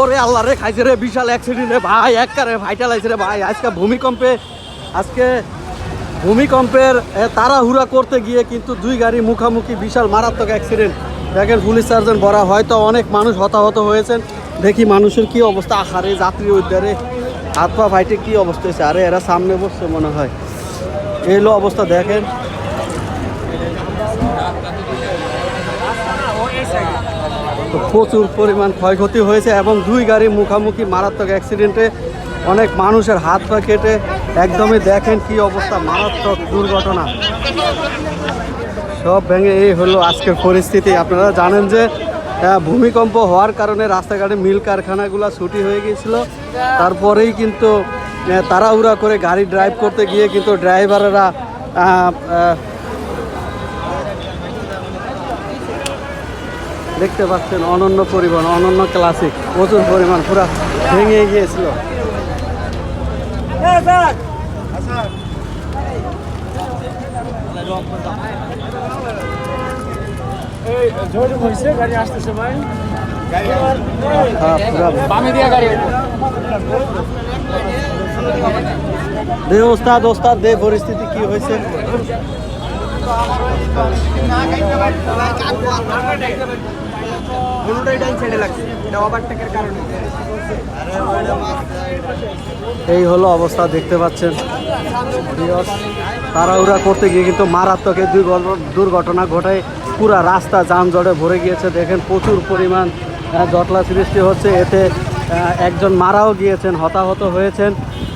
ওরে আল্লাহ রে, খাইছে রে, বিশাল অ্যাক্সিডেন্ট রে। ভাই একবারে ভাইটাল আইছে রে ভাই। আজকে ভূমিকম্পে, আজকে ভূমিকম্পের তাড়াহুড়া করতে গিয়ে কিন্তু দুই গাড়ি মুখামুখি বিশাল মারাত্মক অ্যাক্সিডেন্ট দেখেন পুলিশ সার্জন বড়া, হয়তো অনেক মানুষ হতাহত হয়েছেন। দেখি মানুষের কি অবস্থা। আহারে, যাত্রী উদ্ধারে। হাত পা ফাইটে কী অবস্থা হয়েছে? আরে, এরা সামনে বসছে মনে হয়। এলো অবস্থা, দেখেন। তো প্রচুর পরিমাণ ক্ষয়ক্ষতি হয়েছে এবং দুই গাড়ি মুখামুখি মারাত্মক অ্যাক্সিডেন্টে অনেক মানুষের হাত পা কেটে একদমই দেখেন কি অবস্থা, মারাত্মক দুর্ঘটনা। সব ভেঙে এই হলো আজকের পরিস্থিতি। আপনারা জানেন যে ভূমিকম্প হওয়ার কারণে রাস্তাঘাটে মিল কারখানাগুলো ছুটি হয়ে গিয়েছিল। তারপরেই কিন্তু তাড়াহুড়া করে গাড়ি ড্রাইভ করতে গিয়ে কিন্তু ড্রাইভারেরা দেখতে পাচ্ছেন অনন্য পরিবহন অনন্য ক্লাসিক প্রচুর পরিমাণ পুরো ভেঙে গিয়েছিল। হ্যাঁ, পুরা দে ওস্তাদ ওস্তাদ দে পরিস্থিতি কি হয়েছে? এই হলো অবস্থা, দেখতে পাচ্ছেন। তাড়াহুড়া করতে গিয়ে কিন্তু মারাত্মক এই দুই দুর্ঘটনা ঘটায়। পুরা রাস্তা যানজটে ভরে গিয়েছে। দেখেন প্রচুর পরিমাণ জটলা সৃষ্টি হচ্ছে। এতে একজন মারাও গিয়েছেন, হতাহত হয়েছেন।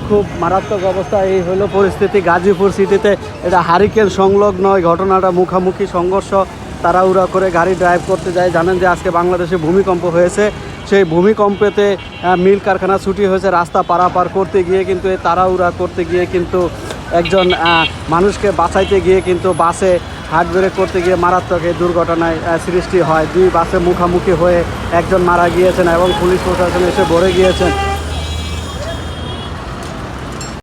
খুব মারাত্মক অবস্থা। এই হলো পরিস্থিতি গাজীপুর সিটিতে। এটা হারিকেন সংলগ্ন। ঘটনাটা মুখামুখি সংঘর্ষ। তাড়াহুড়া করে গাড়ি ড্রাইভ করতে যায়। জানেন যে আজকে বাংলাদেশে ভূমিকম্প হয়েছে। সেই ভূমিকম্পেতে মিল কারখানা ছুটি হয়েছে রাস্তা পারাপার করতে গিয়ে কিন্তু এই তাড়াহুড়া করতে গিয়ে কিন্তু একজন মানুষকে বাঁচাইতে গিয়ে কিন্তু বাসে হাট ব্রেক করতে গিয়ে মারাত্মক এই দুর্ঘটনায় সৃষ্টি হয়। দুই বাসে মুখামুখি হয়ে একজন মারা গিয়েছেন এবং পুলিশ প্রশাসন এসে ভরে গিয়েছেন